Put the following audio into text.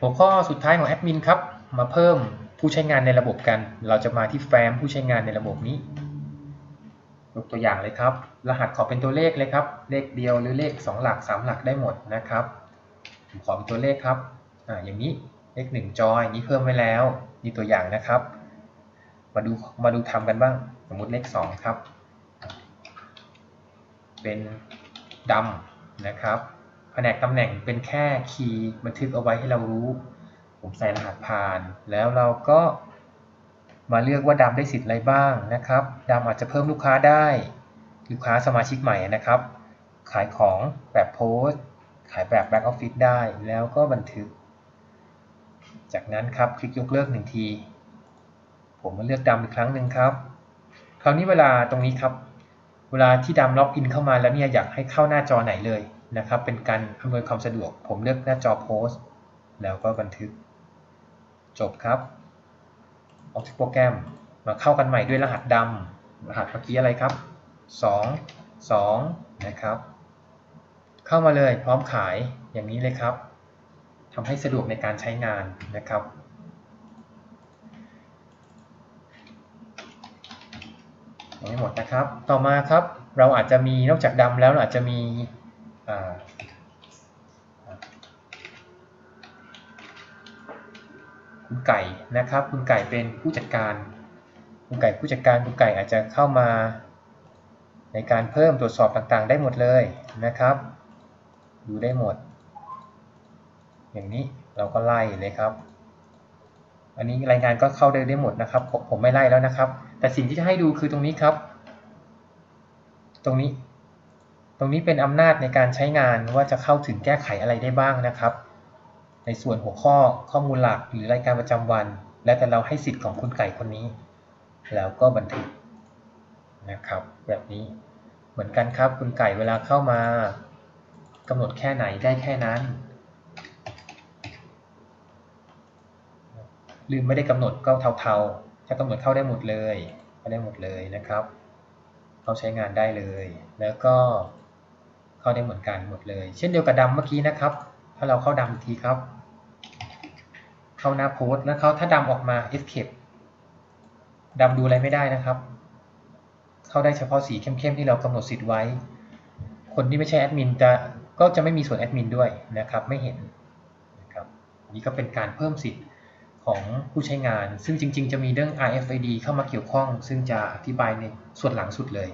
หัวข้อสุดท้ายของแอดมินครับ มาเพิ่มผู้ใช้งานในระบบกัน เราจะมาที่แฟ้มผู้ใช้งานในระบบนี้ยกตัวอย่างเลยครับ รหัสขอเป็นตัวเลขเลยครับ เลขเดียวหรือเลข 2 หลัก 3 หลักได้หมดนะครับผมขอเป็นตัวเลขครับอ่าอย่างนี้เลข1จอยนี้เพิ่มไว้แล้วนี่ตัวอย่างนะครับ มาดูมาดูทำกันบ้าง สมมุติเลข 2 ครับ เป็นดำนะครับ ผนกตำแหน่งเป็นแค่คีย์บันทึกเอาไว้ให้เรารู้ ผมใส่รหัสผ่าน แล้วเราก็มาเลือกว่าดำได้สิทธิ์อะไรบ้างนะครับดำอาจจะเพิ่มลูกค้าได้ลูกค้าสมาชิกใหม่นะครับ ขายของแบบโพสขายแบบแบ็กออฟฟิศได้แล้วก็บันทึก จากนั้นครับคลิกยกเลิกหนึ่งที ผมมาเลือกดำอีกครั้งหนึ่งครับ คราวนี้เวลาตรงนี้ครับ เวลาที่ดำล็อกอินเข้ามาแล้วเนี่ยอยากให้เข้าหน้าจอไหนเลย นะครับ เป็นการอำนวยความสะดวก ผมเลือกหน้าจอโพสต์แล้วก็บันทึก จบครับ ออกจากโปรแกรมมาเข้ากันใหม่ด้วยรหัสดำรหัสเมื่อกี้อะไรครับ 2 2 นะครับ เข้ามาเลยพร้อมขายอย่างนี้เลยครับทำให้สะดวกในการใช้งานนะครับ ยังไม่หมดนะครับ ต่อมาครับ เราอาจจะมีนอกจากดำแล้วเราอาจจะมี คุณไก่นะครับ คุณไก่เป็นผู้จัดการ คุณไก่ผู้จัดการคุณไก่อาจจะเข้ามาในการเพิ่มตรวจสอบต่างๆ ได้หมดเลยนะครับ ดูได้หมด อย่างนี้เราก็ไล่เลยครับ อันนี้รายงานก็เข้าได้ได้หมดนะครับ ผมไม่ไล่แล้วนะครับ แต่สิ่งที่จะให้ดูคือตรงนี้ครับ ตรงนี้ ตรงนี้เป็นอำนาจในการใช้งานว่าจะเข้าถึงแก้ไขอะไรได้บ้างนะครับ ในส่วนหัวข้อข้อมูลหลักหรือรายการประจำวัน แล้วแต่เราให้สิทธิ์ของคุณไก่คนนี้ แล้วก็บันทึกนะครับ แบบนี้เหมือนกันครับคุณไก่เวลาเข้ามากำหนดแค่ไหนได้แค่นั้น ลืมไม่ได้กำหนดก็เทาๆ ถ้ากำหนดเข้าได้หมดเลยเข้าได้หมดเลยนะครับ เขาใช้งานได้เลย แล้วก็ เข้าได้เหมือนกันหมดเลย เช่นเดียวกับดำเมื่อกี้นะครับ ถ้าเราเข้าดำทีครับ เข้าหน้าโพสแล้วเขาถ้าดำออกมา escape ดำดูอะไรไม่ได้นะครับ เข้าได้เฉพาะสีเข้มๆที่เรากำหนดสิทธิ์ไว้ คนที่ไม่ใช่แอดมินจะก็จะไม่มีส่วนแอดมินด้วยนะครับ ไม่เห็นนะครับนนี้ก็เป็นการเพิ่มสิทธิ์ของผู้ใช้งาน ซึ่งจริง ๆ จะมีเรื่อง RFID เข้ามาเกี่ยวข้อง ซึ่งจะอธิบายในส่วนหลังสุดเลย